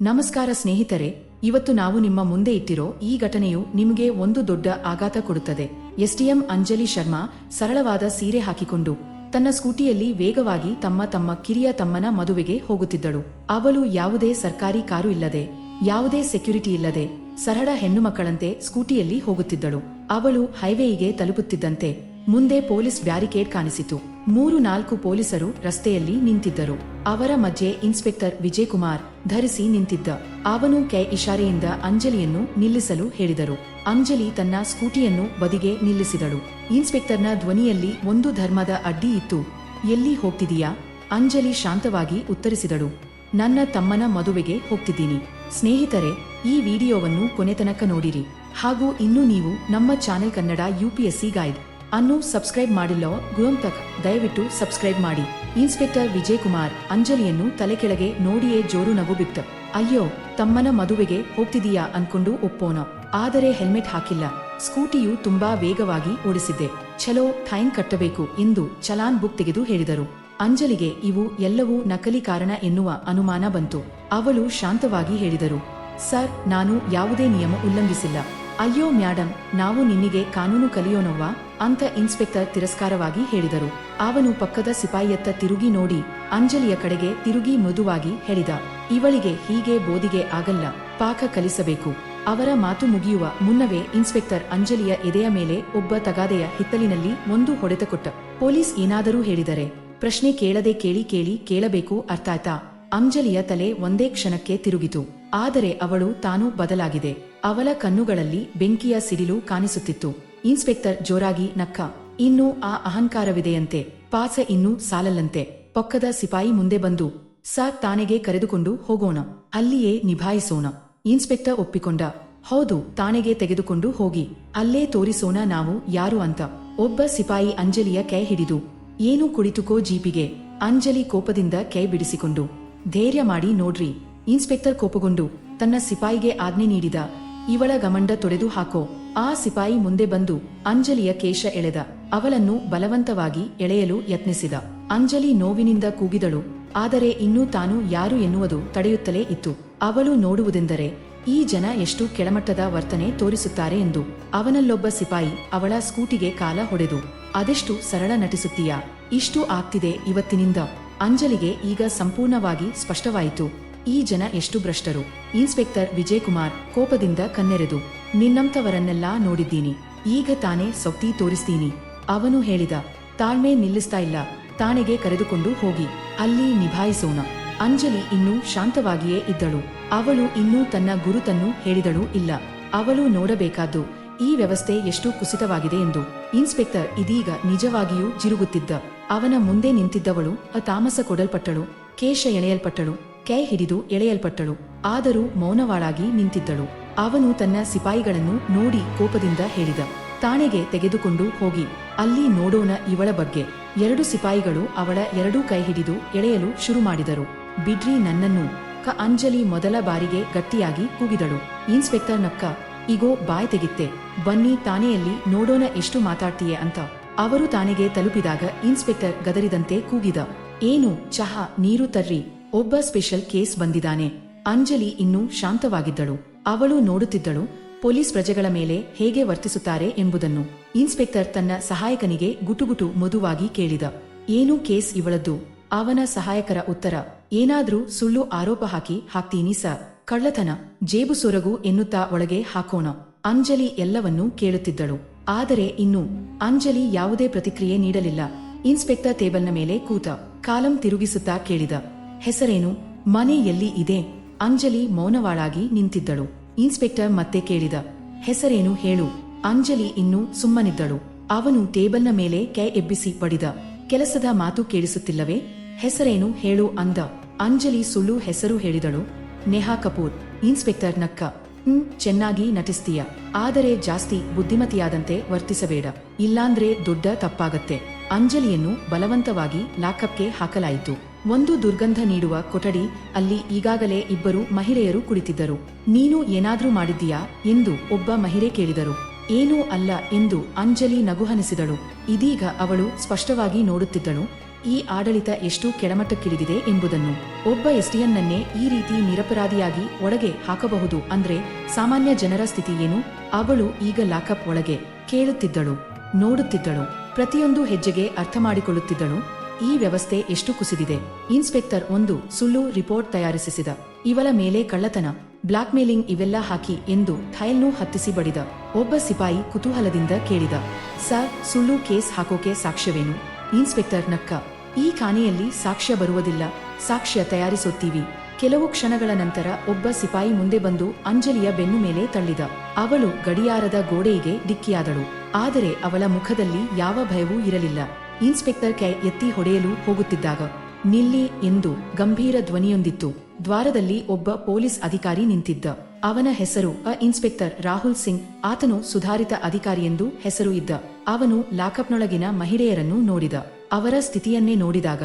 ನಮಸ್ಕಾರ ಸ್ನೇಹಿತರೆ, ಇವತ್ತು ನಾವು ನಿಮ್ಮ ಮುಂದೆ ಇಟ್ಟಿರೋ ಈ ಘಟನೆಯು ನಿಮಗೆ ಒಂದು ದೊಡ್ಡ ಆಘಾತ ಕೊಡುತ್ತದೆ. ಎಸ್ಡಿಎಂ ಅಂಜಲಿ ಶರ್ಮಾ ಸರಳವಾದ ಸೀರೆ ಹಾಕಿಕೊಂಡು ತನ್ನ ಸ್ಕೂಟಿಯಲ್ಲಿ ವೇಗವಾಗಿ ತಮ್ಮ ತಮ್ಮ ಕಿರಿಯ ತಮ್ಮನ ಮದುವೆಗೆ ಹೋಗುತ್ತಿದ್ದಳು. ಅವಳು ಯಾವುದೇ ಸರ್ಕಾರಿ ಕಾರು ಇಲ್ಲದೆ, ಯಾವುದೇ ಸೆಕ್ಯುರಿಟಿ ಇಲ್ಲದೆ ಸರಳ ಹೆಣ್ಣು ಮಕ್ಕಳಂತೆ ಸ್ಕೂಟಿಯಲ್ಲಿ ಹೋಗುತ್ತಿದ್ದಳು. ಅವಳು ಹೈವೇಯಿಗೆ ತಲುಪುತ್ತಿದ್ದಂತೆ ಮುಂದೆ ಪೊಲೀಸ್ ಬ್ಯಾರಿಕೇಡ್ ಕಾಣಿಸಿತು. ಮೂರು ನಾಲ್ಕು ಪೊಲೀಸರು ರಸ್ತೆಯಲ್ಲಿ ನಿಂತಿದ್ದರು. ಅವರ ಮಧ್ಯೆ ಇನ್ಸ್ಪೆಕ್ಟರ್ ವಿಜಯ್ ಕುಮಾರ್ ಧರಿಸಿ ನಿಂತಿದ್ದ. ಅವನು ಕೈ ಇಶಾರೆಯಿಂದ ಅಂಜಲಿಯನ್ನು ನಿಲ್ಲಿಸಲು ಹೇಳಿದರು. ಅಂಜಲಿ ತನ್ನ ಸ್ಕೂಟಿಯನ್ನು ಬದಿಗೆ ನಿಲ್ಲಿಸಿದಳು. ಇನ್ಸ್ಪೆಕ್ಟರ್ನ ಧ್ವನಿಯಲ್ಲಿ ಒಂದು ಧರ್ಮದ ಅಡ್ಡಿ ಇತ್ತು. ಎಲ್ಲಿ ಹೋಗ್ತಿದೀಯಾ? ಅಂಜಲಿ ಶಾಂತವಾಗಿ ಉತ್ತರಿಸಿದಳು. ನನ್ನ ತಮ್ಮನ ಮದುವೆಗೆ ಹೋಗ್ತಿದ್ದೀನಿ. ಸ್ನೇಹಿತರೆ, ಈ ವಿಡಿಯೋವನ್ನು ಕೊನೆತನಕ ನೋಡಿರಿ. ಹಾಗೂ ಇನ್ನೂ ನೀವು ನಮ್ಮ ಚಾನೆಲ್ ಕನ್ನಡ ಯುಪಿಎಸ್ಸಿ ಗೈಡ್ ಅನ್ನು ಸಬ್ಸ್ಕ್ರೈಬ್ ಮಾಡಿಲ್ಲ ಗುಯಂತಕ್ ತಕ್ ದಯವಿಟ್ಟು ಸಬ್ಸ್ಕ್ರೈಬ್ ಮಾಡಿ. ಇನ್ಸ್ಪೆಕ್ಟರ್ ವಿಜಯ್ ಕುಮಾರ್ ಅಂಜಲಿಯನ್ನು ತಲೆಕೆಳಗೆ ನೋಡಿಯೇ ಜೋರು ನಗು ಬಿಟ್ಟ ಅಯ್ಯೋ, ತಮ್ಮನ ಮದುವೆಗೆ ಹೋಗ್ತಿದೀಯಾ ಅನ್ಕೊಂಡು ಒಪ್ಪೋಣ ಆದರೆ ಹೆಲ್ಮೆಟ್ ಹಾಕಿಲ್ಲ. ಸ್ಕೂಟಿಯು ತುಂಬಾ ವೇಗವಾಗಿ ಓಡಿಸಿದ್ದೆ ಛಲೋ, ಥೈನ್ ಕಟ್ಟಬೇಕು ಎಂದು ಚಲಾನ್ ಬುಕ್ ತೆಗೆದು ಹೇಳಿದರು. ಅಂಜಲಿಗೆ ಇವು ಎಲ್ಲವೂ ನಕಲಿ ಕಾರಣ ಎನ್ನುವ ಅನುಮಾನ ಬಂತು. ಅವಳು ಶಾಂತವಾಗಿ ಹೇಳಿದರು, ಸರ್, ನಾನು ಯಾವುದೇ ನಿಯಮ ಉಲ್ಲಂಘಿಸಿಲ್ಲ. ಅಯ್ಯೋ, ಮ್ಯಾಡಂ, ನಾವು ನಿನ್ನಿಗೆ ಕಾನೂನು ಕಲಿಯೋಣವ್ವಾ ಅಂತ ಇನ್ಸ್ಪೆಕ್ಟರ್ ತಿರಸ್ಕಾರವಾಗಿ ಹೇಳಿದರು. ಅವನು ಪಕ್ಕದ ಸಿಪಾಯಿಯತ್ತ ತಿರುಗಿ ನೋಡಿ ಅಂಜಲಿಯ ಕಡೆಗೆ ತಿರುಗಿ ಮೃದುವಾಗಿ ಹೇಳಿದ, ಇವಳಿಗೆ ಹೀಗೆ ಬೋದಿಗೆ ಆಗಲ್ಲ, ಪಾಕ ಕಲಿಸಬೇಕು. ಅವರ ಮಾತು ಮುಗಿಯುವ ಮುನ್ನವೇ ಇನ್ಸ್ಪೆಕ್ಟರ್ ಅಂಜಲಿಯ ಎದೆಯ ಮೇಲೆ ಒಬ್ಬ ತಗಾದೆಯ ಹಿತ್ತಲಿನಲ್ಲಿ ಒಂದು ಹೊಡೆತ ಕೊಟ್ಟ ಪೊಲೀಸ್ ಏನಾದರೂ ಹೇಳಿದರೆ ಪ್ರಶ್ನೆ ಕೇಳದೆ ಕೇಳಿ ಕೇಳಿ ಕೇಳಬೇಕು ಅರ್ಥಾಯ್ತಾ? ಅಂಜಲಿಯ ತಲೆ ಒಂದೇ ಕ್ಷಣಕ್ಕೆ ತಿರುಗಿತು. ಆದರೆ ಅವಳು ತಾನು ಬದಲಾಗಿದೆ. ಅವಳ ಕಣ್ಣುಗಳಲ್ಲಿ ಬೆಂಕಿಯ ಸಿಡಿಲು ಕಾಣಿಸುತ್ತಿತ್ತು. ಇನ್ಸ್ಪೆಕ್ಟರ್ ಜೋರಾಗಿ ನಕ್ಕ. ಇನ್ನೂ ಆ ಅಹಂಕಾರವಿದೆಯಂತೆ. ಪಾಸ ಇನ್ನೂ ಸಾಲಲ್ಲಂತೆ. ಪಕ್ಕದ ಸಿಪಾಯಿ ಮುಂದೆ ಬಂದು ಸಾ ತಾನೆಗೆ ಕರೆದುಕೊಂಡು ಹೋಗೋಣ. ಅಲ್ಲಿಯೇ ನಿಭಾಯಿಸೋಣ. ಇನ್ಸ್ಪೆಕ್ಟರ್ ಒಪ್ಪಿಕೊಂಡ. ಹೌದು, ತಾನೆಗೆ ತೆಗೆದುಕೊಂಡು ಹೋಗಿ. ಅಲ್ಲೇ ತೋರಿಸೋಣ ನಾವು ಯಾರು ಅಂತ. ಒಬ್ಬ ಸಿಪಾಯಿ ಅಂಜಲಿಯ ಕೈ ಹಿಡಿದು, ಏನು ಕುಳಿತುಕೋ ಜೀಪಿಗೆ. ಅಂಜಲಿ ಕೋಪದಿಂದ ಕೈ ಬಿಡಿಸಿಕೊಂಡು, ಧೈರ್ಯ ಮಾಡಿ ನೋಡ್ರಿ. ಇನ್ಸ್ಪೆಕ್ಟರ್ ಕೋಪಗೊಂಡು, ತನ್ನ ಸಿಪಾಯಿಗೆ ಆಜ್ಞೆ ನೀಡಿದ ಇವಳ ಗಮಂಡ ತೊಡೆದು ಹಾಕೋ. ಆ ಸಿಪಾಯಿ ಮುಂದೆ ಬಂದು ಅಂಜಲಿಯ ಕೇಶ ಎಳೆದ. ಅವಳನ್ನು ಬಲವಂತವಾಗಿ ಎಳೆಯಲು ಯತ್ನಿಸಿದ. ಅಂಜಲಿ ನೋವಿನಿಂದ ಕೂಗಿದಳು. ಆದರೆ ಇನ್ನೂ ತಾನು ಯಾರು ಎನ್ನುವುದು ತಡೆಯುತ್ತಲೇ ಇತ್ತು. ಅವಳು ನೋಡುವುದೆಂದರೆ, ಈ ಜನ ಎಷ್ಟು ಕೆಳಮಟ್ಟದ ವರ್ತನೆ ತೋರಿಸುತ್ತಾರೆ ಎಂದು. ಅವನಲ್ಲೊಬ್ಬ ಸಿಪಾಯಿ ಅವಳ ಸ್ಕೂಟಿಗೆ ಕಾಲ ಹೊಡೆದು, ಅದೆಷ್ಟು ಸರಳ ನಟಿಸುತ್ತೀಯಾ? ಇಷ್ಟು ಆಗ್ತಿದೆ ಇವತ್ತಿನಿಂದ. ಅಂಜಲಿಗೆ ಈಗ ಸಂಪೂರ್ಣವಾಗಿ ಸ್ಪಷ್ಟವಾಯಿತು. ಈ ಜನ ಎಷ್ಟು ಭ್ರಷ್ಟರು? ಇನ್ಸ್ಪೆಕ್ಟರ್ ವಿಜಯ್ ಕುಮಾರ್ ಕೋಪದಿಂದ ಕನ್ನೆರೆದು ನಿನ್ನಂಥವರನ್ನೆಲ್ಲಾ ನೋಡಿದ್ದೀನಿ, ಈಗ ತಾನೇ ಸೊಕ್ತಿ ತೋರಿಸ್ತೀನಿ. ಅವನು ಹೇಳಿದ, ತಾಳ್ಮೆ ನಿಲ್ಲಿಸ್ತಾ ಇಲ್ಲ, ತಾನೆಗೆ ಕರೆದುಕೊಂಡು ಹೋಗಿ, ಅಲ್ಲಿ ನಿಭಾಯಿಸೋಣ. ಅಂಜಲಿ ಇನ್ನೂ ಶಾಂತವಾಗಿಯೇ ಇದ್ದಳು, ಅವಳು ಇನ್ನೂ ತನ್ನ ಗುರುತನ್ನು ಹೇಳಿದಳು ಇಲ್ಲ, ಅವಳು ನೋಡಬೇಕಾದ್ದು, ಈ ವ್ಯವಸ್ಥೆ ಎಷ್ಟು ಕುಸಿತವಾಗಿದೆ ಎಂದು. ಇನ್ಸ್ಪೆಕ್ಟರ್ ಇದೀಗ ನಿಜವಾಗಿಯೂ ಜಿರುಗುತ್ತಿದ್ದ, ಅವನ ಮುಂದೆ ನಿಂತಿದ್ದವಳು ಅತಾಮಸ ಕೊಡಲ್ಪಟ್ಟಳು, ಕೇಶ ಎಳೆಯಲ್ಪಟ್ಟಳು ಕೈ ಹಿಡಿದು ಎಳೆಯಲ್ಪಟ್ಟಳು. ಆದರೂ ಮೌನವಾಳಾಗಿ ನಿಂತಿದ್ದಳು. ಅವನು ತನ್ನ ಸಿಪಾಯಿಗಳನ್ನು ನೋಡಿ ಕೋಪದಿಂದ ಹೇಳಿದ, ತಾಣೆಗೆ ತೆಗೆದುಕೊಂಡು ಹೋಗಿ. ಅಲ್ಲಿ ನೋಡೋಣ ಇವಳ ಬಗ್ಗೆ. ಎರಡು ಸಿಪಾಯಿಗಳು ಅವಳ ಎರಡೂ ಕೈ ಹಿಡಿದು ಎಳೆಯಲು ಶುರು ಮಾಡಿದರು. ಬಿಡ್ರಿ ನನ್ನನ್ನು. ಕ ಅಂಜಲಿ ಮೊದಲ ಬಾರಿಗೆ ಗಟ್ಟಿಯಾಗಿ ಕೂಗಿದಳು. ಇನ್ಸ್ಪೆಕ್ಟರ್ ನಕ್ಕ, ಇಗೋ ಬಾಯ್ ತೆಗಿತ್ತೆ. ಬನ್ನಿ ತಾನೆಯಲ್ಲಿ ನೋಡೋಣ ಎಷ್ಟು ಮಾತಾಡ್ತೀಯೆ ಅಂತ. ಅವರು ತಾನೆಗೆ ತಲುಪಿದಾಗ ಇನ್ಸ್ಪೆಕ್ಟರ್ ಗದರಿದಂತೆ ಕೂಗಿದ, ಏನು, ಚಹಾ, ನೀರು ತರ್ರಿ. ಒಬ್ಬ ಸ್ಪೆಷಲ್ ಕೇಸ್ ಬಂದಿದ್ದಾನೆ. ಅಂಜಲಿ ಇನ್ನೂ ಶಾಂತವಾಗಿದ್ದಳು. ಅವಳು ನೋಡುತ್ತಿದ್ದಳು, ಪೊಲೀಸ್ ಪ್ರಜೆಗಳ ಮೇಲೆ ಹೇಗೆ ವರ್ತಿಸುತ್ತಾರೆ ಎಂಬುದನ್ನು. ಇನ್ಸ್ಪೆಕ್ಟರ್ ತನ್ನ ಸಹಾಯಕನಿಗೆ ಗುಟುಗುಟು ಮಧುವಾಗಿ ಕೇಳಿದ. ಏನು ಕೇಸ್ ಇವಳದ್ದು? ಅವನ ಸಹಾಯಕರ ಉತ್ತರ, ಏನಾದ್ರೂ ಸುಳ್ಳು ಆರೋಪ ಹಾಕಿ ಹಾಕ್ತೀನಿ ಸರ್. ಕಳ್ಳತನ, ಜೇಬು ಸೊರಗು ಎನ್ನುತ್ತಾ ಒಳಗೆ ಹಾಕೋಣ. ಅಂಜಲಿ ಎಲ್ಲವನ್ನೂ ಕೇಳುತ್ತಿದ್ದಳು. ಆದರೆ ಇನ್ನು ಅಂಜಲಿ ಯಾವುದೇ ಪ್ರತಿಕ್ರಿಯೆ ನೀಡಲಿಲ್ಲ. ಇನ್ಸ್ಪೆಕ್ಟರ್ ಟೇಬಲ್ನ ಮೇಲೆ ಕೂತ ಕಾಲಂ ತಿರುಗಿಸುತ್ತಾ ಕೇಳಿದ. ಹೆಸರೇನು? ಮನೆ ಎಲ್ಲಿ ಇದೆ? ಅಂಜಲಿ ಮೌನವಾಳಾಗಿ ನಿಂತಿದ್ದಳು. ಇನ್ಸ್ಪೆಕ್ಟರ್ ಮತ್ತೆ ಕೇಳಿದ. ಹೆಸರೇನು ಹೇಳು? ಅಂಜಲಿ ಇನ್ನೂ ಸುಮ್ಮನಿದ್ದಳು. ಅವನು ಟೇಬಲ್ನ ಮೇಲೆ ಕೈ ಎಬ್ಬಿಸಿ ಬಡಿದ. ಕೆಲಸದ ಮಾತು ಕೇಳಿಸುತ್ತಿಲ್ಲವೇ? ಹೆಸರೇನು ಹೇಳು ಅಂದ. ಅಂಜಲಿ ಸುಳ್ಳು ಹೆಸರು ಹೇಳಿದಳು. ನೇಹಾ ಕಪೂರ್, ಇನ್ಸ್ಪೆಕ್ಟರ್ ನಕ್ಕ. ಹ್ಮ್, ಚೆನ್ನಾಗಿ ನಟಿಸ್ತೀಯ. ಆದರೆ ಜಾಸ್ತಿ ಬುದ್ಧಿಮತಿಯಾದಂತೆ ವರ್ತಿಸಬೇಡ. ಇಲ್ಲಾಂದ್ರೆ ದೊಡ್ಡ ತಪ್ಪಾಗತ್ತೆ. ಅಂಜಲಿಯನ್ನು ಬಲವಂತವಾಗಿ ಲಾಕಪ್ಗೆ ಹಾಕಲಾಯಿತು. ಒಂದು ದುರ್ಗಂಧ ನೀಡುವ ಕೊಠಡಿ ಅಲ್ಲಿ ಈಗಾಗಲೇ ಇಬ್ಬರು ಮಹಿಳೆಯರು ಕುಳಿತಿದ್ದರು. ನೀನು ಏನಾದ್ರೂ ಮಾಡಿದ್ದೀಯಾ? ಎಂದು ಒಬ್ಬ ಮಹಿಳೆ ಕೇಳಿದರು. ಏನೂ ಅಲ್ಲ ಎಂದು ಅಂಜಲಿ ನಗುಹನಿಸಿದಳು. ಇದೀಗ ಅವಳು ಸ್ಪಷ್ಟವಾಗಿ ನೋಡುತ್ತಿದ್ದಳು. ಈ ಆಡಳಿತ ಎಷ್ಟು ಕೆಳಮಟ್ಟಕ್ಕಿಳಿದಿದೆ ಎಂಬುದನ್ನು. ಒಬ್ಬ ಎಸ್ಟಿಯನ್ನನ್ನೇ ಈ ರೀತಿ ನಿರಪರಾಧಿಯಾಗಿ ಒಳಗೆ ಹಾಕಬಹುದು ಅಂದ್ರೆ ಸಾಮಾನ್ಯ ಜನರ ಸ್ಥಿತಿ ಏನು? ಅವಳು ಈಗ ಲಾಕಪ್ ಒಳಗೆ ಕೇಳುತ್ತಿದ್ದಳು, ನೋಡುತ್ತಿದ್ದಳು. ಪ್ರತಿಯೊಂದು ಹೆಜ್ಜೆಗೆ ಅರ್ಥ ಮಾಡಿಕೊಳ್ಳುತ್ತಿದ್ದಳು. ಈ ವ್ಯವಸ್ಥೆ ಎಷ್ಟು ಕುಸಿದಿದೆ? ಇನ್ಸ್ಪೆಕ್ಟರ್ ಒಂದು ಸುಳ್ಳು ರಿಪೋರ್ಟ್ ತಯಾರಿಸಿದ ಇವಳ ಮೇಲೆ ಕಳ್ಳತನ ಬ್ಲಾಕ್ ಮೇಲಿಂಗ್ ಇವೆಲ್ಲ ಹಾಕಿ ಎಂದು ಥೈಲ್ನು ಹತ್ತಿಸಿ ಬಡಿದ. ಒಬ್ಬ ಸಿಪಾಯಿ ಕುತೂಹಲದಿಂದ ಕೇಳಿದ. ಸರ್, ಸುಳ್ಳು ಕೇಸ್ ಹಾಕೋಕೆ ಸಾಕ್ಷ್ಯವೇನು? ಇನ್ಸ್ಪೆಕ್ಟರ್ ನಕ್ಕ. ಈ ಖಾನೆಯಲ್ಲಿ ಸಾಕ್ಷ್ಯ ಬರುವುದಿಲ್ಲ. ಸಾಕ್ಷ್ಯ ತಯಾರಿಸುತ್ತೀವಿ. ಕೆಲವು ಕ್ಷಣಗಳ ನಂತರ ಒಬ್ಬ ಸಿಪಾಯಿ ಮುಂದೆ ಬಂದು ಅಂಜಲಿಯ ಬೆನ್ನು ಮೇಲೆ ತಳ್ಳಿದ. ಅವಳು ಗಡಿಯಾರದ ಗೋಡೆಗೆ ಡಿಕ್ಕಿಯಾದಳು. ಆದರೆ ಅವಳ ಮುಖದಲ್ಲಿ ಯಾವ ಭಯವೂ ಇರಲಿಲ್ಲ. ಇನ್ಸ್ಪೆಕ್ಟರ್ ಕೈ ಎತ್ತಿ ಹೊಡೆಯಲು ಹೋಗುತ್ತಿದ್ದಾಗ ನಿಲ್ಲಿ ಎಂದು ಗಂಭೀರ ಧ್ವನಿಯೊಂದಿತ್ತು. ದ್ವಾರದಲ್ಲಿ ಒಬ್ಬ ಪೊಲೀಸ್ ಅಧಿಕಾರಿ ನಿಂತಿದ್ದ. ಅವನ ಹೆಸರು ಅ ಇನ್ಸ್ಪೆಕ್ಟರ್ ರಾಹುಲ್ ಸಿಂಗ್. ಆತನು ಸುಧಾರಿತ ಅಧಿಕಾರಿಯೆಂದು ಹೆಸರು ಇದ್ದ. ಅವನು ಲಾಕಪ್ನೊಳಗಿನ ಮಹಿಳೆಯರನ್ನು ನೋಡಿದ. ಅವರ ಸ್ಥಿತಿಯನ್ನೇ ನೋಡಿದಾಗ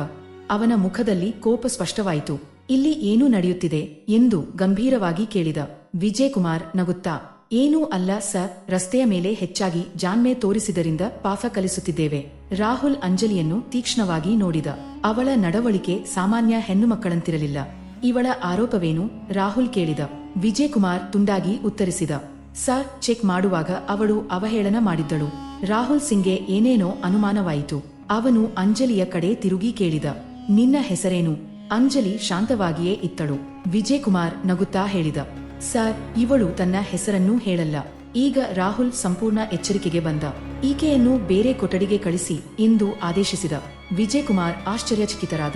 ಅವನ ಮುಖದಲ್ಲಿ ಕೋಪ ಸ್ಪಷ್ಟವಾಯಿತು. ಇಲ್ಲಿ ಏನು ನಡೆಯುತ್ತಿದೆ ಎಂದು ಗಂಭೀರವಾಗಿ ಕೇಳಿದ. ವಿಜಯ್ ಕುಮಾರ್ ನಗುತ್ತಾ, ಏನೂ ಅಲ್ಲ ಸರ್, ರಸ್ತೆಯ ಮೇಲೆ ಹೆಚ್ಚಾಗಿ ಜಾನ್ಮೆ ತೋರಿಸಿದರಿಂದ ಪಾಫ ಕಲಿಸುತ್ತಿದ್ದೇವೆ. ರಾಹುಲ್ ಅಂಜಲಿಯನ್ನು ತೀಕ್ಷ್ಣವಾಗಿ ನೋಡಿದ. ಅವಳ ನಡವಳಿಕೆ ಸಾಮಾನ್ಯ ಹೆಣ್ಣು ಮಕ್ಕಳಂತಿರಲಿಲ್ಲ ಇವಳ ಆರೋಪವೇನು? ರಾಹುಲ್ ಕೇಳಿದ. ವಿಜಯ್ ಕುಮಾರ್ ತುಂಡಾಗಿ ಉತ್ತರಿಸಿದ. ಸರ್, ಚೆಕ್ ಮಾಡುವಾಗ ಅವಳು ಅವಹೇಳನ ಮಾಡಿದ್ದಳು. ರಾಹುಲ್ ಸಿಂಗ್ಗೆ ಏನೇನೋ ಅನುಮಾನವಾಯಿತು. ಅವನು ಅಂಜಲಿಯ ಕಡೆ ತಿರುಗಿ ಕೇಳಿದ. ನಿನ್ನ ಹೆಸರೇನು? ಅಂಜಲಿ ಶಾಂತವಾಗಿಯೇ ಇತ್ತಳು. ವಿಜಯ್ ಕುಮಾರ್ ನಗುತ್ತಾ ಹೇಳಿದ. ಸರ್, ಇವಳು ತನ್ನ ಹೆಸರನ್ನೂ ಹೇಳಲ್ಲ. ಈಗ ರಾಹುಲ್ ಸಂಪೂರ್ಣ ಎಚ್ಚರಿಕೆಗೆ ಬಂದ. ಈಕೆಯನ್ನು ಬೇರೆ ಕೊಠಡಿಗೆ ಕಳಿಸಿ ಎಂದು ಆದೇಶಿಸಿದ. ವಿಜಯ್ ಕುಮಾರ್ ಆಶ್ಚರ್ಯಚಕಿತರಾದ.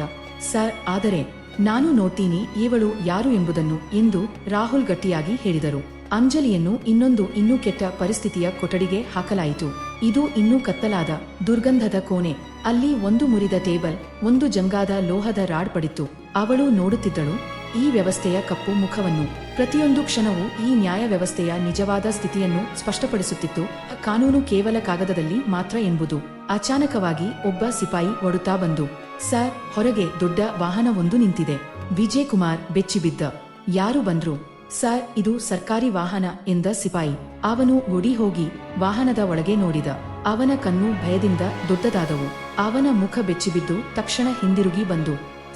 ಸರ್, ಆದರೆ ನಾನು ನೋಡ್ತೀನಿ ಇವಳು ಯಾರು ಎಂಬುದನ್ನು ಎಂದು ರಾಹುಲ್ ಗಟ್ಟಿಯಾಗಿ ಹೇಳಿದರು. ಅಂಜಲಿಯನ್ನು ಇನ್ನೊಂದು ಇನ್ನೂ ಕೆಟ್ಟ ಪರಿಸ್ಥಿತಿಯ ಕೊಠಡಿಗೆ ಹಾಕಲಾಯಿತು. ಇದು ಇನ್ನೂ ಕತ್ತಲಾದ, ದುರ್ಗಂಧದ ಕೋಣೆ. ಅಲ್ಲಿ ಒಂದು ಮುರಿದ ಟೇಬಲ್, ಒಂದು ಜಂಗಾದ ಲೋಹದ ರಾಡ್ ಪಡಿತು ಅವಳು ನೋಡುತ್ತಿದ್ದಳು ಈ ವ್ಯವಸ್ಥೆಯ ಕಪ್ಪು ಮುಖವನ್ನು. ಪ್ರತಿಯೊಂದು ಕ್ಷಣವೂ ಈ ನ್ಯಾಯ ವ್ಯವಸ್ಥೆಯ ನಿಜವಾದ ಸ್ಥಿತಿಯನ್ನು ಸ್ಪಷ್ಟಪಡಿಸುತ್ತಿತ್ತು. ಕಾನೂನು ಕೇವಲ ಕಾಗದದಲ್ಲಿ ಮಾತ್ರ ಎಂಬುದು. ಅಚಾನಕವಾಗಿ ಒಬ್ಬ ಸಿಪಾಯಿ ಒಡುತ್ತಾ ಬಂದು, ಸರ್, ಹೊರಗೆ ದೊಡ್ಡ ವಾಹನವೊಂದು ನಿಂತಿದೆ. ವಿಜಯ್ ಕುಮಾರ್ ಬೆಚ್ಚಿಬಿದ್ದ. ಯಾರು ಬಂದ್ರು? ಸರ್, ಇದು ಸರ್ಕಾರಿ ವಾಹನ, ಎಂದ ಸಿಪಾಯಿ. ಅವನು ಓಡಿ ಹೋಗಿ ವಾಹನದ ಒಳಗೆ ನೋಡಿದ. ಅವನ ಕಣ್ಣು ಭಯದಿಂದ ದೊಡ್ಡದಾದವು. ಅವನ ಮುಖ ಬೆಚ್ಚಿಬಿದ್ದು ತಕ್ಷಣ ಹಿಂದಿರುಗಿ ಬಂದು,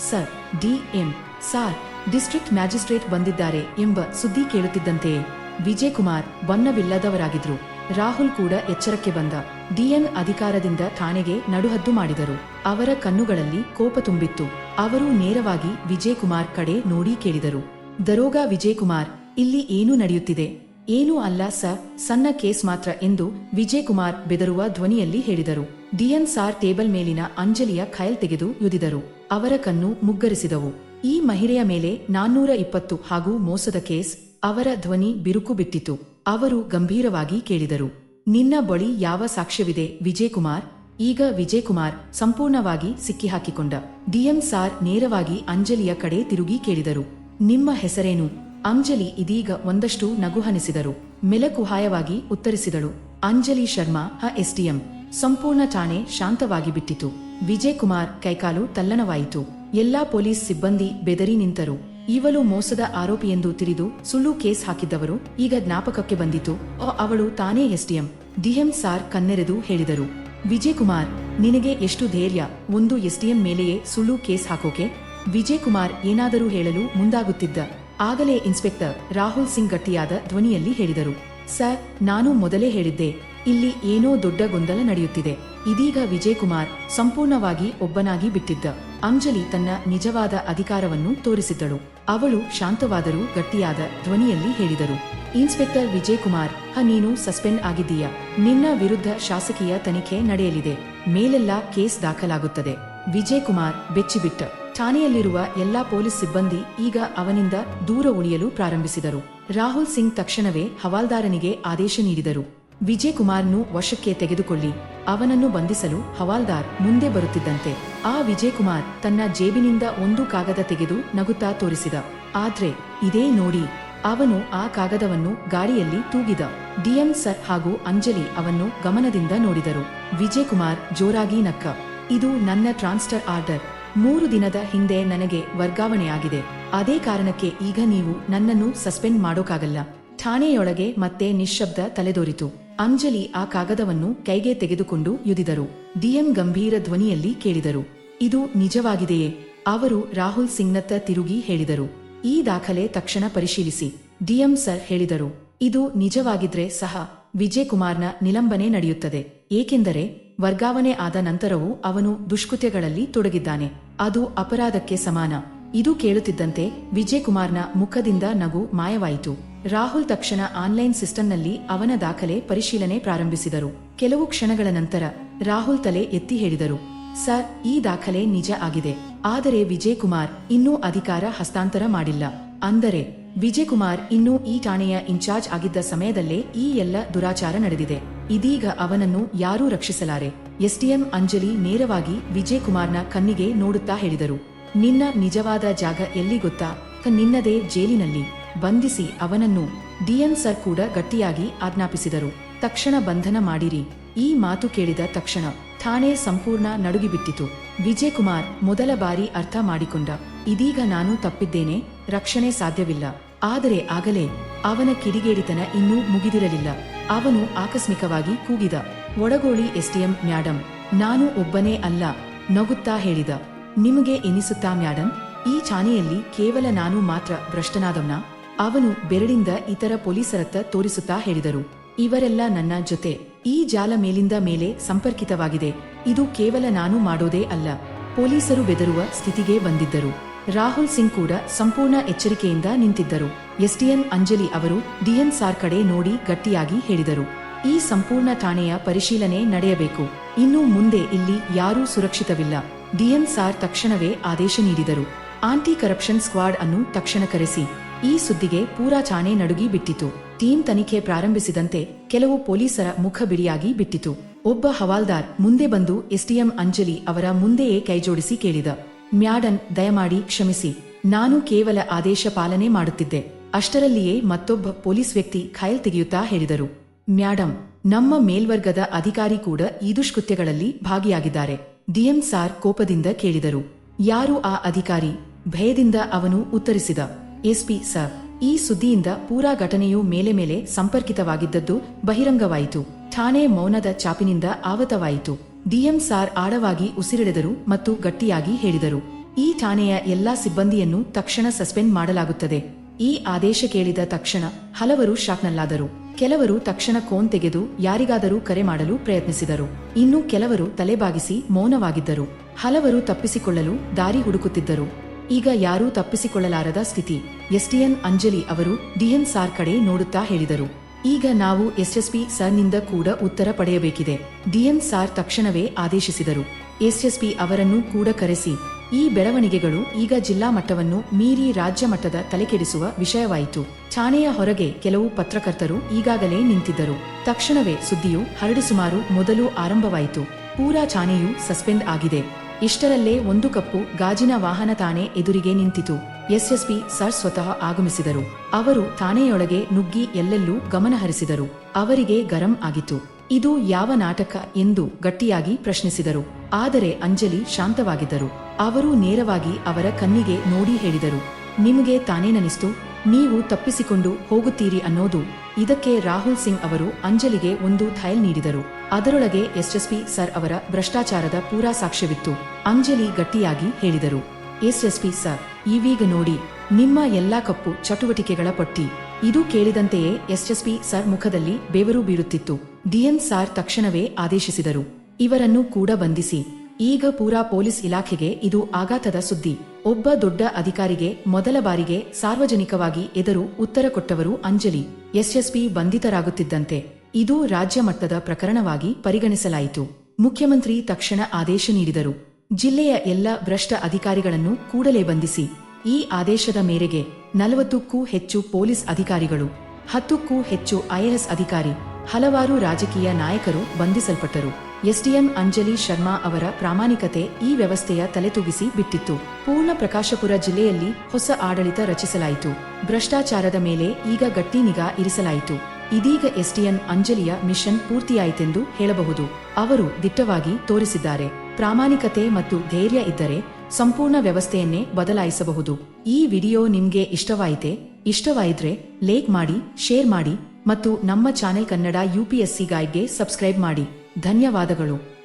sir, D, M, sir district magistrate ಬಂದಿದ್ದಾರೆ ಎಂಬ ಸುದ್ದಿ ಕೇಳುತ್ತಿದ್ದಂತೆಯೇ ವಿಜಯ್ ಕುಮಾರ್ ಬಣ್ಣವಿಲ್ಲದವರಾಗಿದ್ರು ರಾಹುಲ್ ಕೂಡ ಎಚ್ಚರಕ್ಕೆ ಬಂದ. ಡಿಎನ್ ಅಧಿಕಾರದಿಂದ ಠಾಣೆಗೆ ನಡುಹದ್ದು ಮಾಡಿದರು. ಅವರ ಕಣ್ಣುಗಳಲ್ಲಿ ಕೋಪ ತುಂಬಿತ್ತು. ಅವರು ನೇರವಾಗಿ ವಿಜಯ್ ಕುಮಾರ್ ಕಡೆ ನೋಡಿ ಕೇಳಿದರು. ದರೋಗ ವಿಜಯ್ ಕುಮಾರ್ ಇಲ್ಲಿ ಏನು ನಡೆಯುತ್ತಿದೆ? ಏನೂ ಅಲ್ಲ ಸರ್, ಸಣ್ಣ ಕೇಸ್ ಮಾತ್ರ ಎಂದು ವಿಜಯ್ ಕುಮಾರ್ ಬೆದರುವ ಧ್ವನಿಯಲ್ಲಿ ಹೇಳಿದರು. ಡಿಎನ್ ಸಾರ್ ಟೇಬಲ್ ಮೇಲಿನ ಅಂಜಲಿಯ ಖಯಲ್ ತೆಗೆದು ಯುದಿದರು. ಅವರ ಕಣ್ಣು ಮುಗ್ಗರಿಸಿದವು. ಈ ಮಹಿಳೆಯ ಮೇಲೆ ನಾನ್ನೂರ ಇಪ್ಪತ್ತು ಹಾಗೂ ಮೋಸದ ಕೇಸ್, ಅವರ ಧ್ವನಿ ಬಿರುಕು ಬಿಟ್ಟಿತು. ಅವರು ಗಂಭೀರವಾಗಿ ಕೇಳಿದರು. ನಿನ್ನ ಬಳಿ ಯಾವ ಸಾಕ್ಷ್ಯವಿದೆ, ವಿಜಯಕುಮಾರ್? ಈಗ ವಿಜಯಕುಮಾರ್ ಸಂಪೂರ್ಣವಾಗಿ ಸಿಕ್ಕಿಹಾಕಿಕೊಂಡ. ಡಿಎಂ ಸಾರ್ ನೇರವಾಗಿ ಅಂಜಲಿಯ ಕಡೆ ತಿರುಗಿ ಕೇಳಿದರು. ನಿಮ್ಮ ಹೆಸರೇನು? ಅಂಜಲಿ ಇದೀಗ ಒಂದಷ್ಟು ನಗುಹನಿಸಿದರು. ಮೆಲಕುಹಾಯವಾಗಿ ಉತ್ತರಿಸಿದಳು. ಅಂಜಲಿ ಶರ್ಮಾ, ಹ ಎಸ್ಡಿಎಂ ಸಂಪೂರ್ಣ ಠಾಣೆ ಶಾಂತವಾಗಿ ಬಿಟ್ಟಿತು. ವಿಜಯಕುಮಾರ್ ಕೈಕಾಲು ತಲ್ಲಣವಾಯಿತು. ಎಲ್ಲಾ ಪೊಲೀಸ್ ಸಿಬ್ಬಂದಿ ಬೆದರಿ ನಿಂತರು. ಇವಳು ಮೋಸದ ಆರೋಪಿಯೆಂದು ತಿಳಿದು ಸುಳ್ಳು ಕೇಸ್ ಹಾಕಿದ್ದವರು ಈಗ ಜ್ಞಾಪಕಕ್ಕೆ ಬಂದಿತು. ಅವಳು ತಾನೇ ಎಸ್ಡಿಎಂ. ಡಿಎಂ ಸಾರ್ ಕನ್ನೆರೆದು ಹೇಳಿದರು. ವಿಜಯಕುಮಾರ್, ನಿನಗೆ ಎಷ್ಟು ಧೈರ್ಯ? ಒಂದು ಎಸ್ಡಿಎಂ ಮೇಲೆಯೇ ಸುಳ್ಳು ಕೇಸ್ ಹಾಕೋಕೆ? ವಿಜಯ್ ಕುಮಾರ್ ಏನಾದರೂ ಹೇಳಲು ಮುಂದಾಗುತ್ತಿದ್ದ. ಆಗಲೇ ಇನ್ಸ್ಪೆಕ್ಟರ್ ರಾಹುಲ್ ಸಿಂಗ್ ಗಟ್ಟಿಯಾದ ಧ್ವನಿಯಲ್ಲಿ ಹೇಳಿದರು. ಸರ್, ನಾನು ಮೊದಲೇ ಹೇಳಿದ್ದೆ. ಇಲ್ಲಿ ಏನೋ ದೊಡ್ಡ ಗೊಂದಲ ನಡೆಯುತ್ತಿದೆ. ಇದೀಗ ವಿಜಯ್ ಕುಮಾರ್ ಸಂಪೂರ್ಣವಾಗಿ ಒಬ್ಬನಾಗಿ ಬಿಟ್ಟಿದ್ದ. ಅಂಜಲಿ ತನ್ನ ನಿಜವಾದ ಅಧಿಕಾರವನ್ನು ತೋರಿಸಿದ್ದಳು. ಅವಳು ಶಾಂತವಾದರೂ ಗಟ್ಟಿಯಾದ ಧ್ವನಿಯಲ್ಲಿ ಹೇಳಿದರು. ಇನ್ಸ್ಪೆಕ್ಟರ್ ವಿಜಯ್ ಕುಮಾರ್ ಹ, ನೀನು ಸಸ್ಪೆಂಡ್ ಆಗಿದ್ದೀಯ. ನಿನ್ನ ವಿರುದ್ಧ ಶಾಸಕೀಯ ತನಿಖೆ ನಡೆಯಲಿದೆ. ಮೇಲೆಲ್ಲ ಕೇಸ್ ದಾಖಲಾಗುತ್ತದೆ. ವಿಜಯ್ ಕುಮಾರ್ ಬೆಚ್ಚಿಬಿಟ್ಟ. ಠಾಣೆಯಲ್ಲಿರುವ ಎಲ್ಲಾ ಪೊಲೀಸ್ ಸಿಬ್ಬಂದಿ ಈಗ ಅವನಿಂದ ದೂರ ಉಳಿಯಲು ಪ್ರಾರಂಭಿಸಿದರು. ರಾಹುಲ್ ಸಿಂಗ್ ತಕ್ಷಣವೇ ಹವಾಲ್ದಾರನಿಗೆ ಆದೇಶ ನೀಡಿದರು. ವಿಜಯ್ ಕುಮಾರ್ನು ವಶಕ್ಕೆ ತೆಗೆದುಕೊಳ್ಳಿ. ಅವನನ್ನು ಬಂಧಿಸಲು ಹವಾಲ್ದಾರ್ ಮುಂದೆ ಬರುತ್ತಿದ್ದಂತೆ. ಆ ವಿಜಯ್ ಕುಮಾರ್ ತನ್ನ ಜೇಬಿನಿಂದ ಒಂದು ಕಾಗದ ತೆಗೆದು ನಗುತ್ತಾ ತೋರಿಸಿದ. ಆದ್ರೆ ಇದೇ ನೋಡಿ, ಅವನು ಆ ಕಾಗದವನ್ನು ಗಾಡಿಯಲ್ಲಿ ತೂಗಿದ. ಡಿಎಂ ಸರ್ ಹಾಗೂ ಅಂಜಲಿ ಅವನ್ನು ಗಮನದಿಂದ ನೋಡಿದರು. ವಿಜಯ್ ಕುಮಾರ್ ಜೋರಾಗಿ ನಕ್ಕ, ಇದು ನನ್ನ ಟ್ರಾನ್ಸ್ಫರ್ ಆರ್ಡರ್. ಮೂರು ದಿನದ ಹಿಂದೆ ನನಗೆ ವರ್ಗಾವಣೆಯಾಗಿದೆ. ಅದೇ ಕಾರಣಕ್ಕೆ ಈಗ ನೀವು ನನ್ನನ್ನು ಸಸ್ಪೆಂಡ್ ಮಾಡೋಕಾಗಲ್ಲ ಠಾಣೆಯೊಳಗೆ ಮತ್ತೆ ನಿಶ್ಶಬ್ದ ತಲೆದೋರಿತು. ಅಂಜಲಿ ಆ ಕಾಗದವನ್ನು ಕೈಗೆ ತೆಗೆದುಕೊಂಡು ಯುದಿದರು. ಡಿಎಂ ಗಂಭೀರ ಧ್ವನಿಯಲ್ಲಿ ಕೇಳಿದರು. ಇದು ನಿಜವಾಗಿದೆಯೇ? ಅವರು ರಾಹುಲ್ ಸಿಂಗ್ನತ್ತ ತಿರುಗಿ ಹೇಳಿದರು. ಈ ದಾಖಲೆ ತಕ್ಷಣ ಪರಿಶೀಲಿಸಿ. ಡಿಎಂ ಸರ್ ಹೇಳಿದರು. ಇದು ನಿಜವಾಗಿದ್ರೆ ಸಹ ವಿಜಯ್ ಕುಮಾರ್ನ ನಿಲಂಬನೆ ನಡೆಯುತ್ತದೆ. ಏಕೆಂದರೆ ವರ್ಗಾವಣೆ ಆದ ನಂತರವೂ ಅವನು ದುಷ್ಕೃತ್ಯಗಳಲ್ಲಿ ತೊಡಗಿದ್ದಾನೆ. ಅದು ಅಪರಾಧಕ್ಕೆ ಸಮಾನ. ಇದು ಕೇಳುತ್ತಿದ್ದಂತೆ ವಿಜಯ್ ಕುಮಾರ್ನ ಮುಖದಿಂದ ನಗು ಮಾಯವಾಯಿತು. ರಾಹುಲ್ ತಕ್ಷಣ ಆನ್ಲೈನ್ ಸಿಸ್ಟಂನಲ್ಲಿ ಅವನ ದಾಖಲೆ ಪರಿಶೀಲನೆ ಪ್ರಾರಂಭಿಸಿದರು. ಕೆಲವು ಕ್ಷಣಗಳ ನಂತರ ರಾಹುಲ್ ತಲೆ ಎತ್ತಿ ಹೇಳಿದರು, ಸರ್, ಈ ದಾಖಲೆ ನಿಜ ಆಗಿದೆ. ಆದರೆ ವಿಜಯ್ ಕುಮಾರ್ ಇನ್ನೂ ಅಧಿಕಾರ ಹಸ್ತಾಂತರ ಮಾಡಿಲ್ಲ. ಅಂದರೆ ವಿಜಯ್ ಕುಮಾರ್ ಇನ್ನೂ ಈ ಠಾಣೆಯ ಇನ್ಚಾರ್ಜ್ ಆಗಿದ್ದ ಸಮಯದಲ್ಲೇ ಈ ಎಲ್ಲ ದುರಾಚಾರ ನಡೆದಿದೆ. ಇದೀಗ ಅವನನ್ನು ಯಾರೂ ರಕ್ಷಿಸಲಾರೆ. ಎಸ್ಡಿಎಂ ಅಂಜಲಿ ನೇರವಾಗಿ ವಿಜಯ್ ಕುಮಾರ್ನ ಕಣ್ಣಿಗೆ ನೋಡುತ್ತಾ ಹೇಳಿದರು, ನಿನ್ನ ನಿಜವಾದ ಜಾಗ ಎಲ್ಲಿ ಗೊತ್ತಾ? ನಿನ್ನದೇ ಜೈಲಿನಲ್ಲಿ. ಬಂಧಿಸಿ ಅವನನ್ನು ಡಿಎನ್ ಸರ್ ಕೂಡ ಗಟ್ಟಿಯಾಗಿ ಆಜ್ಞಾಪಿಸಿದರು. ತಕ್ಷಣ ಬಂಧನ ಮಾಡಿರಿ. ಈ ಮಾತು ಕೇಳಿದ ತಕ್ಷಣ ಠಾಣೆ ಸಂಪೂರ್ಣ ನಡುಗಿಬಿಟ್ಟಿತು. ವಿಜಯಕುಮಾರ್ ಮೊದಲ ಬಾರಿ ಅರ್ಥ ಮಾಡಿಕೊಂಡ. ಇದೀಗ ನಾನು ತಪ್ಪಿದ್ದೇನೆ, ರಕ್ಷಣೆ ಸಾಧ್ಯವಿಲ್ಲ. ಆದರೆ ಆಗಲೇ ಅವನ ಕಿಡಿಗೇಡಿತನ ಇನ್ನೂ ಮುಗಿದಿರಲಿಲ್ಲ. ಅವನು ಆಕಸ್ಮಿಕವಾಗಿ ಕೂಗಿದ. ಒಡಗೋಳಿ ಎಸ್ಟಿಎಂ ಮ್ಯಾಡಂ. ನಾನು ಒಬ್ಬನೇ ಅಲ್ಲ, ನಗುತ್ತಾ ಹೇಳಿದ. ನಿಮಗೆ ಎನಿಸುತ್ತಾ, ಮ್ಯಾಡಂ? ಈ ಚಾನೆಯಲ್ಲಿ ಕೇವಲ ನಾನು ಮಾತ್ರ ಭ್ರಷ್ಟನಾದವನ? ಅವನು ಬೆರಳಿಂದ ಇತರ ಪೊಲೀಸರತ್ತ ತೋರಿಸುತ್ತಾ ಹೇಳಿದರು, ಇವರೆಲ್ಲ ನನ್ನ ಜೊತೆ. ಈ ಜಾಲ ಮೇಲಿಂದ ಮೇಲೆ ಸಂಪರ್ಕಿತವಾಗಿದೆ. ಇದು ಕೇವಲ ನಾನು ಮಾಡೋದೇ ಅಲ್ಲ. ಪೊಲೀಸರು ಬೆದರುವ ಸ್ಥಿತಿಗೆ ಬಂದಿದ್ದರು. ರಾಹುಲ್ ಸಿಂಗ್ ಕೂಡ ಸಂಪೂರ್ಣ ಎಚ್ಚರಿಕೆಯಿಂದ ನಿಂತಿದ್ದರು. ಎಸ್ಡಿಎಂ ಅಂಜಲಿ ಅವರು ಡಿಎನ್ ಸಾರ್ ಕಡೆ ನೋಡಿ ಗಟ್ಟಿಯಾಗಿ ಹೇಳಿದರು, ಈ ಸಂಪೂರ್ಣ ಠಾಣೆಯ ಪರಿಶೀಲನೆ ನಡೆಯಬೇಕು. ಇನ್ನು ಮುಂದೆ ಇಲ್ಲಿ ಯಾರೂ ಸುರಕ್ಷಿತವಿಲ್ಲ. ಡಿಎನ್ ಸಾರ್ ತಕ್ಷಣವೇ ಆದೇಶ ನೀಡಿದರು. ಆಂಟಿ ಕರಪ್ಷನ್ ಸ್ಕ್ವಾಡ್ ಅನ್ನು ತಕ್ಷಣ ಕರೆಸಿ. ಈ ಸುದ್ದಿಗೆ ಪೂರಾ ಚಾಣೆ ನಡುಗಿ ಬಿಟ್ಟಿತು. ಟೀಮ್ ತನಿಖೆ ಪ್ರಾರಂಭಿಸಿದಂತೆ ಕೆಲವು ಪೊಲೀಸರ ಮುಖ ಬಿಡಿಯಾಗಿ ಬಿಟ್ಟಿತು. ಒಬ್ಬ ಹವಾಲ್ದಾರ್ ಮುಂದೆ ಬಂದು ಎಸ್ಡಿಎಂ ಅಂಜಲಿ ಅವರ ಮುಂದೆಯೇ ಕೈಜೋಡಿಸಿ ಕೇಳಿದ. ಮ್ಯಾಡನ್, ದಯಮಾಡಿ ಕ್ಷಮಿಸಿ. ನಾನು ಕೇವಲ ಆದೇಶ ಪಾಲನೆ ಮಾಡುತ್ತಿದ್ದೆ. ಅಷ್ಟರಲ್ಲಿಯೇ ಮತ್ತೊಬ್ಬ ಪೊಲೀಸ್ ವ್ಯಕ್ತಿ ಖಾಯಲ್ ತೆಗೆಯುತ್ತಾ ಹೇಳಿದರು. ಮ್ಯಾಡಂ, ನಮ್ಮ ಮೇಲ್ವರ್ಗದ ಅಧಿಕಾರಿ ಕೂಡ ಈ ದುಷ್ಕೃತ್ಯಗಳಲ್ಲಿ ಭಾಗಿಯಾಗಿದ್ದಾರೆ. ಡಿಎಂ ಸಾರ್ ಕೋಪದಿಂದ ಕೇಳಿದರು. ಯಾರು ಆ ಅಧಿಕಾರಿ? ಭಯದಿಂದ ಅವನು ಉತ್ತರಿಸಿದ. ಎಸ್ಪಿ ಸರ್, ಈ ಸುದ್ದಿಯಿಂದ ಪೂರಾ ಘಟನೆಯು ಮೇಲೆ ಮೇಲೆ ಸಂಪರ್ಕಿತವಾಗಿದ್ದದ್ದು ಬಹಿರಂಗವಾಯಿತು. ಠಾಣೆ ಮೌನದ ಚಾಪಿನಿಂದ ಆವತವಾಯಿತು. ಡಿಎಂ ಸಾರ್ ಆಳವಾಗಿ ಉಸಿರೆಳೆದರು ಮತ್ತು ಗಟ್ಟಿಯಾಗಿ ಹೇಳಿದರು. ಈ ಠಾಣೆಯ ಎಲ್ಲಾ ಸಿಬ್ಬಂದಿಯನ್ನು ತಕ್ಷಣ ಸಸ್ಪೆಂಡ್ ಮಾಡಲಾಗುತ್ತದೆ. ಈ ಆದೇಶ ಕೇಳಿದ ತಕ್ಷಣ ಹಲವರು ಶಾಕ್ನಲ್ಲಾದರು. ಕೆಲವರು ತಕ್ಷಣ ಕೋನ್ ತೆಗೆದು ಯಾರಿಗಾದರೂ ಕರೆ ಮಾಡಲು ಪ್ರಯತ್ನಿಸಿದರು. ಇನ್ನು ಕೆಲವರು ತಲೆಬಾಗಿಸಿ ಮೌನವಾಗಿದ್ದರು. ಹಲವರು ತಪ್ಪಿಸಿಕೊಳ್ಳಲು ದಾರಿ ಹುಡುಕುತ್ತಿದ್ದರು. ಈಗ ಯಾರೂ ತಪ್ಪಿಸಿಕೊಳ್ಳಲಾರದ ಸ್ಥಿತಿ. ಎಸ್ಟಿಎನ್ ಅಂಜಲಿ ಅವರು ಡಿಎನ್ ಸಾರ್ ಕಡೆ ನೋಡುತ್ತಾ ಹೇಳಿದರು. ಈಗ ನಾವು ಎಸ್ಎಸ್ಪಿ ಸರ್ನಿಂದ ಕೂಡ ಉತ್ತರ ಪಡೆಯಬೇಕಿದೆ. ಡಿಎನ್ ಸಾರ್ ತಕ್ಷಣವೇ ಆದೇಶಿಸಿದರು. ಎಸ್ಎಸ್ಪಿ ಅವರನ್ನು ಕೂಡ ಕರೆಸಿ. ಈ ಬೆಳವಣಿಗೆಗಳು ಈಗ ಜಿಲ್ಲಾ ಮಟ್ಟವನ್ನು ಮೀರಿ ರಾಜ್ಯ ಮಟ್ಟದ ತಲೆಕೆಡಿಸುವ ವಿಷಯವಾಯಿತು. ಠಾಣೆಯ ಹೊರಗೆ ಕೆಲವು ಪತ್ರಕರ್ತರು ಈಗಾಗಲೇ ನಿಂತಿದ್ದರು. ತಕ್ಷಣವೇ ಸುದ್ದಿಯು ಹರಡು ಸುಮಾರು ಮೊದಲು ಆರಂಭವಾಯಿತು. ಪೂರಾ ಠಾಣೆಯು ಸಸ್ಪೆಂಡ್ ಆಗಿದೆ. ಇಷ್ಟರಲ್ಲೇ ಒಂದು ಕಪ್ಪು ಗಾಜಿನ ವಾಹನ ತಾನೆ ಎದುರಿಗೆ ನಿಂತಿತು. ಎಸ್ಎಸ್ಪಿ ಸರ್ ಸ್ವತಃ ಆಗಮಿಸಿದರು. ಅವರು ತಾನೆಯೊಳಗೆ ನುಗ್ಗಿ ಎಲ್ಲೆಲ್ಲೂ ಗಮನ ಹರಿಸಿದರು. ಅವರಿಗೆ ಗರಂ ಆಗಿತ್ತು. ಇದು ಯಾವ ನಾಟಕ ಎಂದು ಗಟ್ಟಿಯಾಗಿ ಪ್ರಶ್ನಿಸಿದರು. ಆದರೆ ಅಂಜಲಿ ಶಾಂತವಾಗಿದ್ದರು. ಅವರು ನೇರವಾಗಿ ಅವರ ಕಣ್ಣಿಗೆ ನೋಡಿ ಹೇಳಿದರು. ನಿಮಗೆ ತಾನೇನನಿಸ್ತು ನೀವು ತಪ್ಪಿಸಿಕೊಂಡು ಹೋಗುತ್ತೀರಿ ಅನ್ನೋದು? ಇದಕ್ಕೆ ರಾಹುಲ್ ಸಿಂಗ್ ಅವರು ಅಂಜಲಿಗೆ ಒಂದು ಥೈಲ್ ನೀಡಿದರು. ಅದರೊಳಗೆ ಎಸ್ಎಸ್ಪಿ ಸರ್ ಅವರ ಭ್ರಷ್ಟಾಚಾರದ ಪೂರಾ ಸಾಕ್ಷ್ಯವಿತ್ತು. ಅಂಜಲಿ ಗಟ್ಟಿಯಾಗಿ ಹೇಳಿದರು. ಎಸ್ಎಸ್ಪಿ ಸರ್, ಈವೀಗ ನೋಡಿ, ನಿಮ್ಮ ಎಲ್ಲಾ ಕಪ್ಪು ಚಟುವಟಿಕೆಗಳ ಪಟ್ಟಿ. ಇದು ಕೇಳಿದಂತೆಯೇ ಎಸ್ಎಸ್ಪಿ ಸರ್ ಮುಖದಲ್ಲಿ ಬೆವರು ಬೀರುತ್ತಿತ್ತು. ಡಿಎನ್ ಸಾರ್ ತಕ್ಷಣವೇ ಆದೇಶಿಸಿದರು. ಇವರನ್ನು ಕೂಡ ಬಂಧಿಸಿ. ಈಗ ಪೂರಾ ಪೊಲೀಸ್ ಇಲಾಖೆಗೆ ಇದು ಆಘಾತದ ಸುದ್ದಿ. ಒಬ್ಬ ದೊಡ್ಡ ಅಧಿಕಾರಿಗೆ ಮೊದಲ ಬಾರಿಗೆ ಸಾರ್ವಜನಿಕವಾಗಿ ಎದುರು ಉತ್ತರ ಕೊಟ್ಟವರು ಅಂಜಲಿ. ಎಸ್ಎಸ್ಪಿ ಬಂಧಿತರಾಗುತ್ತಿದ್ದಂತೆ. ಇದು ರಾಜ್ಯ ಮಟ್ಟದ ಪ್ರಕರಣವಾಗಿ ಪರಿಗಣಿಸಲಾಯಿತು. ಮುಖ್ಯಮಂತ್ರಿ ತಕ್ಷಣ ಆದೇಶ ನೀಡಿದರು. ಜಿಲ್ಲೆಯ ಎಲ್ಲ ಭ್ರಷ್ಟ ಅಧಿಕಾರಿಗಳನ್ನು ಕೂಡಲೇ ಬಂಧಿಸಿ. ಈ ಆದೇಶದ ಮೇರೆಗೆ ನಲವತ್ತಕ್ಕೂ ಹೆಚ್ಚು ಪೊಲೀಸ್ ಅಧಿಕಾರಿಗಳು ಹತ್ತಕ್ಕೂ ಹೆಚ್ಚು ಐಎಎಸ್ ಅಧಿಕಾರಿ, ಹಲವಾರು ರಾಜಕೀಯ ನಾಯಕರು ಬಂಧಿಸಲ್ಪಟ್ಟರು. ಎಸ್ಡಿಎಂ ಅಂಜಲಿ ಶರ್ಮಾ ಅವರ ಪ್ರಾಮಾಣಿಕತೆ ಈ ವ್ಯವಸ್ಥೆಯ ತಲೆತೂಗಿಸಿ ಬಿಟ್ಟಿತ್ತು. ಪೂರ್ಣ ಪ್ರಕಾಶಪುರ ಜಿಲ್ಲೆಯಲ್ಲಿ ಹೊಸ ಆಡಳಿತ ರಚಿಸಲಾಯಿತು. ಭ್ರಷ್ಟಾಚಾರದ ಮೇಲೆ ಈಗ ಗಟ್ಟಿ ನಿಗಾ ಇರಿಸಲಾಯಿತು. ಇದೀಗ ಎಸ್ಟಿಎನ್ ಅಂಜಲಿಯ ಮಿಷನ್ ಪೂರ್ತಿಯಾಯಿತೆಂದು ಹೇಳಬಹುದು. ಅವರು ದಿಟ್ಟವಾಗಿ ತೋರಿಸಿದ್ದಾರೆ. ಪ್ರಾಮಾಣಿಕತೆ ಮತ್ತು ಧೈರ್ಯ ಇದ್ದರೆ ಸಂಪೂರ್ಣ ವ್ಯವಸ್ಥೆಯನ್ನೇ ಬದಲಾಯಿಸಬಹುದು. ಈ ವಿಡಿಯೋ ನಿಮ್ಗೆ ಇಷ್ಟವಾಯಿತೆ, ಇಷ್ಟವಾಯಿದ್ರೆ ಲೇಕ್ ಮಾಡಿ, ಶೇರ್ ಮಾಡಿ ಮತ್ತು ನಮ್ಮ ಚಾನೆಲ್ ಕನ್ನಡ ಯುಪಿಎಸ್ಸಿ ಗೈಡ್ಗೆ ಸಬ್ಸ್ಕ್ರೈಬ್ ಮಾಡಿ. ಧನ್ಯವಾದಗಳು.